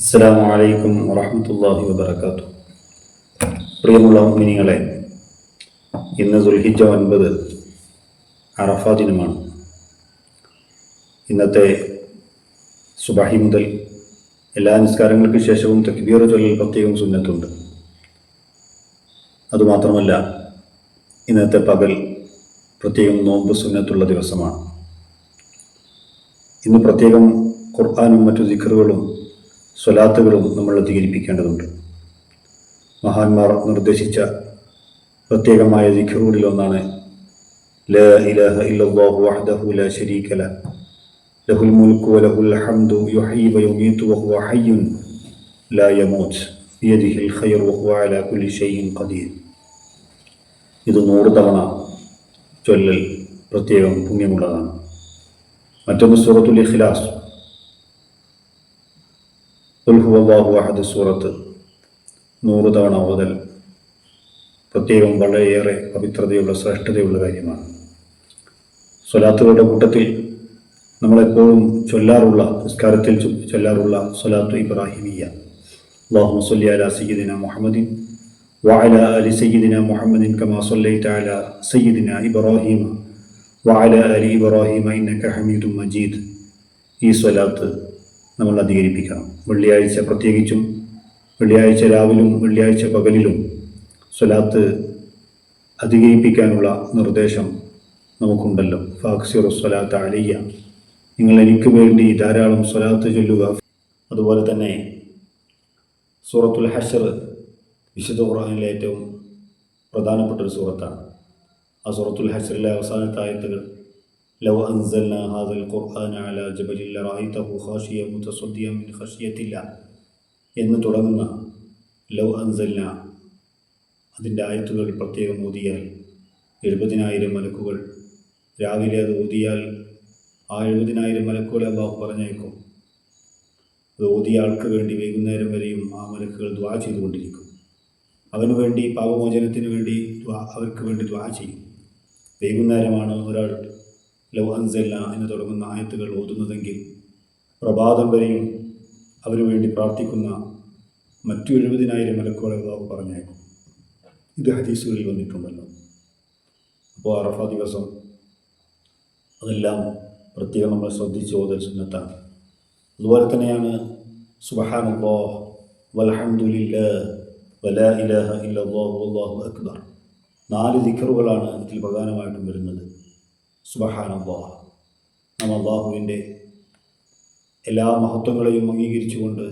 അസ്സാം വലൈക്കും വറഹമത്തല്ലാഹി വബർക്കാത്തു പ്രിയമുള്ള മിനിങ്ങളെ ഇന്ന് ദുൽഹിജ ഒൻപത് അറഫ ദിനമാണ്. ഇന്നത്തെ സുബാഹി മുതൽ എല്ലാ നിസ്കാരങ്ങൾക്ക് ശേഷവും തക്ബീർ ചൊല്ലൽ പ്രത്യേകം സുന്നത്തുണ്ട്. അതുമാത്രമല്ല ഇന്നത്തെ പകൽ പ്രത്യേകം നോമ്പ് സുന്നത്തുള്ള ദിവസമാണ്. ഇന്ന് പ്രത്യേകം ഖുർആാനും മറ്റു ദിക്കറുകളും സ്വലാത്തുകളും നമ്മൾ അധികരിപ്പിക്കേണ്ടതുണ്ട്. മഹാന്മാർ നിർദ്ദേശിച്ച പ്രത്യേകമായ ദിഖറുകളിലൊന്നാണ് ഒന്നാണ് ല ഇലാഹ ഇല്ലല്ലാഹു വഹ്ദഹു ലാ ശരീക ല ലഹുൽ മുൽക്കു വലഹുൽ ഹംദു യുഹ്യി വയുമീതു വഹുവ ഹയ്യുൻ ലാ യമൂത് ബിയദിഹിൽ ഖൈർ വഹുവ അലാ കുല്ലി ഷൈഇൻ ഖദീർ. ഇത് നൂറ് തവണ ചൊല്ലൽ പ്രത്യേകം പുണ്യമുള്ളതാണ്. മറ്റൊന്ന് സൂറത്തുൽ ഇഖ്ലാസ്. ഉൽഹുവാഹു അഹദ് സൂറത്ത് നൂറ് തവണ ഓതൽ പ്രത്യേകം വളരെയേറെ പവിത്രതയുള്ള ശ്രേഷ്ഠതയുള്ള കാര്യമാണ് സ്വലാത്തുകളുടെ കൂട്ടത്തിൽ നമ്മളെപ്പോഴും ചൊല്ലാറുള്ള നിസ്കാരത്തിൽ ചൊ- ചൊല്ലാറുള്ള സ്വലാത്തു ഇബ്രാഹിമിയ അള്ളാഹു സല്ലി അല സയ്യിദിന മുഹമ്മദിൻ وعلى آل سيدنا محمد كما صليت على سيدنا إبراهيم وعلى آل إبراهيم إنك حميد مجيد ഈ സ്വലാത്ത് നമ്മൾ അധികരിപ്പിക്കണം. വെള്ളിയാഴ്ച പ്രത്യേകിച്ചും വെള്ളിയാഴ്ച രാവിലും വെള്ളിയാഴ്ച പകലിലും സ്വലാത്ത് അധികരിപ്പിക്കാനുള്ള നിർദ്ദേശം നമുക്കുണ്ടല്ലോ. ഫാക്സിറു സ്വലാത്ത് അഴിയ നിങ്ങൾ എനിക്ക് വേണ്ടി ധാരാളം സ്വലാത്ത് ചൊല്ലുക. അതുപോലെ തന്നെ സൂറത്തുൽ ഹഷർ വിശുദ്ധ ഖുറാനിലെ ഏറ്റവും പ്രധാനപ്പെട്ട ഒരു സൂറത്താണ്. ആ സൂറത്തുൽ ഹഷറിലെ അവസാനത്തെ ആയത്തുകൾ لو أنزلنا هذا القرآن على جبل لرأيته خاشيا متصديا من خشية الله എന്ന് തുടങ്ങുന്ന ലൗ അൻസൽന അതിൻ്റെ ആയത്തുകൾ പ്രത്യേകം ഊതിയാൽ എഴുപതിനായിരം മലക്കുകൾ രാവിലെ അത് ഊതിയാൽ ആ എഴുപതിനായിരം മലക്കുകളെ അള്ളാഹു പറഞ്ഞേക്കും അത് ഊതിയ ആൾക്ക് വേണ്ടി വൈകുന്നേരം വരെയും ആ മലക്കുകൾ ദ്വാ ചെയ്തുകൊണ്ടിരിക്കും അവന് വേണ്ടി പാപമോചനത്തിന് വേണ്ടി ദ്വാ അവർക്ക് വേണ്ടി ദ്വാ ചെയ്യും വൈകുന്നേരമാണ് ഒരാൾ ലൗ അൻസല്ല എന്ന് തുടങ്ങുന്ന ആയത്തുകൾ ഓതുന്നതെങ്കിൽ പ്രഭാതം വരെയും അവന് വേണ്ടി പ്രാർത്ഥിക്കുന്ന മറ്റു എഴുപതിനായിരം മലക്കുകളെ അള്ളാഹു പറഞ്ഞേക്കും. ഇത് ഹദീസുകളിൽ വന്നിട്ടുണ്ടല്ലോ. അപ്പോൾ അറഫ ദിവസം അതെല്ലാം പ്രത്യേകം നമ്മൾ ശ്രദ്ധിച്ച് ഓതൽ സുന്നത്താണ്. അതുപോലെ തന്നെയാണ് സുബഹാനല്ലോ വൽഹംദുലില്ല വലാ ഇലാഹ വല്ലാഹു അക്ബർ. നാല് ദിക്കറുകളാണ് ഇതിൽ പ്രധാനമായിട്ടും വരുന്നത്. സുബഹാനല്ലാ നാം അള്ളാഹുവിന്റെ എല്ലാ മഹത്വങ്ങളെയും അംഗീകരിച്ചുകൊണ്ട്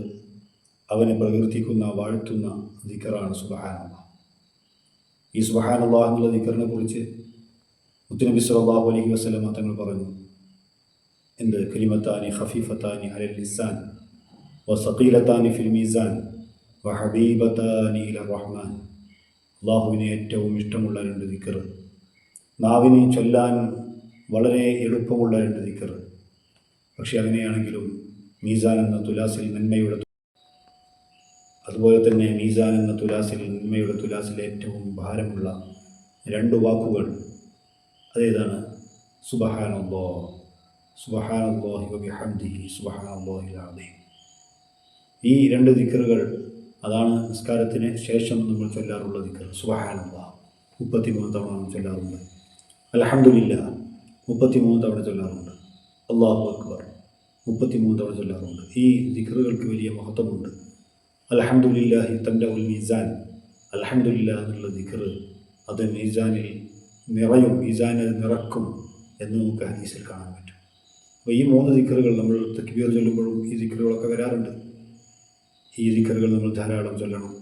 അവനെ പ്രകീർത്തിക്കുന്ന വാഴ്ത്തുന്ന ദിക്കറാണ് സുബഹാനല്ല ഈ സുബഹാനല്ലാ എന്നുള്ള ദിക്കറിനെ കുറിച്ച് മുത്തുനബി സലാഹു അലൈഹി വസല്ലമ തങ്ങൾ പറഞ്ഞു. എന്ത്? കലിമത്താനി ഹഫീഫത്താനി അലൽ ലിസാൻ സക്കീലത്താനി ഫിൽ മീസാൻ ഹബീബത്താനി ഇല റഹ്മാൻ. അള്ളാഹുവിന് ഏറ്റവും ഇഷ്ടമുള്ള രണ്ട് ദിക്കർ നാവിനെ ചൊല്ലാൻ വളരെ എളുപ്പമുള്ള രണ്ട് ദിക്കർ പക്ഷേ അങ്ങനെയാണെങ്കിലും മീസാൻ എന്ന തുലാസിൽ നന്മയുടെ അതുപോലെ തന്നെ മീസാൻ എന്ന തുലാസിൽ നന്മയുടെ തുലാസിലെ ഏറ്റവും ഭാരമുള്ള രണ്ട് വാക്കുകൾ അതേതാണ്? സുബഹാനല്ലോ. സുബഹാനല്ലാഹി വബിഹംദിഹി സുബഹാനല്ലാഹി അലീം ഈ രണ്ട് ദിക്കറുകൾ അതാണ് നിസ്കാരത്തിന് ശേഷം നമ്മൾ ചൊല്ലാറുള്ള ദിക്കർ സുബഹാനല്ലാ. മുപ്പത്തിമൂന്ന് തവണ നമ്മൾ ചൊല്ലാറുണ്ട്. അലഹമില്ല മുപ്പത്തിമൂന്ന് തവണ ചൊല്ലാറുണ്ട്. അള്ളാഹു അക്ബർ മുപ്പത്തിമൂന്ന് തവണ ചൊല്ലാറുണ്ട്. ഈ ദിക്റുകൾക്ക് വലിയ മഹത്വമുണ്ട്. അലഹമുല്ലാഹി തന്റെ ഉൽ മീസാൻ അലഹമുല്ല എന്നുള്ള ദിക്ർ അത് മീസാനിൽ നിറയും മീസാനിൽ നിറക്കും എന്ന് നമുക്ക് ഹദീസിൽ കാണാൻ പറ്റും. അപ്പോൾ ഈ മൂന്ന് ദിക്കറുകൾ നമ്മൾ തക്ബീർ ചൊല്ലുമ്പോഴും ഈ ദിക്കറുകളൊക്കെ വരാറുണ്ട്. ഈ ദിക്കറുകൾ നമ്മൾ ധാരാളം ചൊല്ലണം.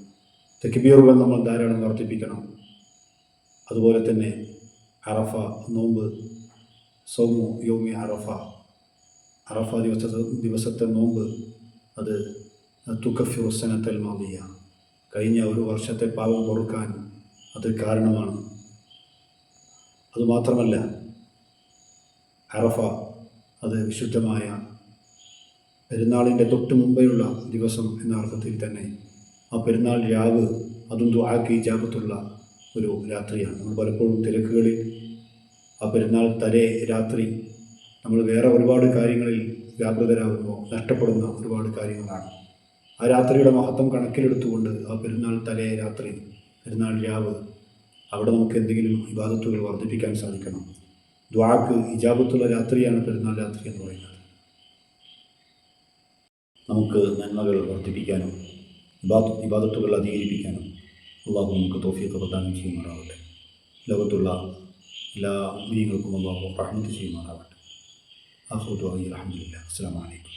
തക്ബീറുകൾ നമ്മൾ ധാരാളം വർദ്ധിപ്പിക്കണം. അതുപോലെ തന്നെ അറഫ നോമ്പ് സൗമു യോമി അറഫ. അറഫ ദിവസത്തെ ദിവസത്തെ നോമ്പ് അത് തുക്കഫി ഹുസനത്തൽ മാവിയ കഴിഞ്ഞ ഒരു വർഷത്തെ പാപം പൊറുക്കാൻ അത് കാരണമാണ്. അതുമാത്രമല്ല അറഫ അത് വിശുദ്ധമായ പെരുന്നാളിന്റെ തൊട്ട് മുമ്പെയുള്ള ദിവസം എന്ന അർത്ഥത്തിൽ തന്നെ ആ പെരുന്നാൾ രാവ് അതും ദുആക്ക് ജാപത്തുള്ള ഒരു രാത്രിയാണ്. നമ്മൾ പലപ്പോഴും തിരക്കുകളിൽ ആ പെരുന്നാൾ തലേ രാത്രി നമ്മൾ വേറെ ഒരുപാട് കാര്യങ്ങളിൽ വ്യാപൃതരാകുമ്പോൾ നഷ്ടപ്പെടുന്ന ഒരുപാട് കാര്യങ്ങളാണ്. ആ രാത്രിയുടെ മഹത്വം കണക്കിലെടുത്തുകൊണ്ട് ആ പെരുന്നാൾ തലേ രാത്രി പെരുന്നാൾ രാവ് അവിടെ നമുക്ക് എന്തെങ്കിലും വിവാദത്തുകൾ വർദ്ധിപ്പിക്കാൻ സാധിക്കണം. ദ്വാക്ക് ഇജാബത്തുള്ള രാത്രിയാണ് പെരുന്നാൾ രാത്രി എന്ന് പറയുന്നത്. നമുക്ക് നന്മകൾ വർദ്ധിപ്പിക്കാനും വിവാദത്തുകൾ അധികരിപ്പിക്കാനും അള്ളാഹു നമുക്ക് തോഫിയൊക്കെ പ്രദാനം ചെയ്യുമാറാവട്ടെ ലോകത്തുള്ള എല്ലാ മീനുകൾക്കും അള്ളാഹു റഹ്മത്ത് ചെയ്യുമാറാവട്ടെ ആഹുദ് അലഹമില്ല അസ്സാം വലൈക്കും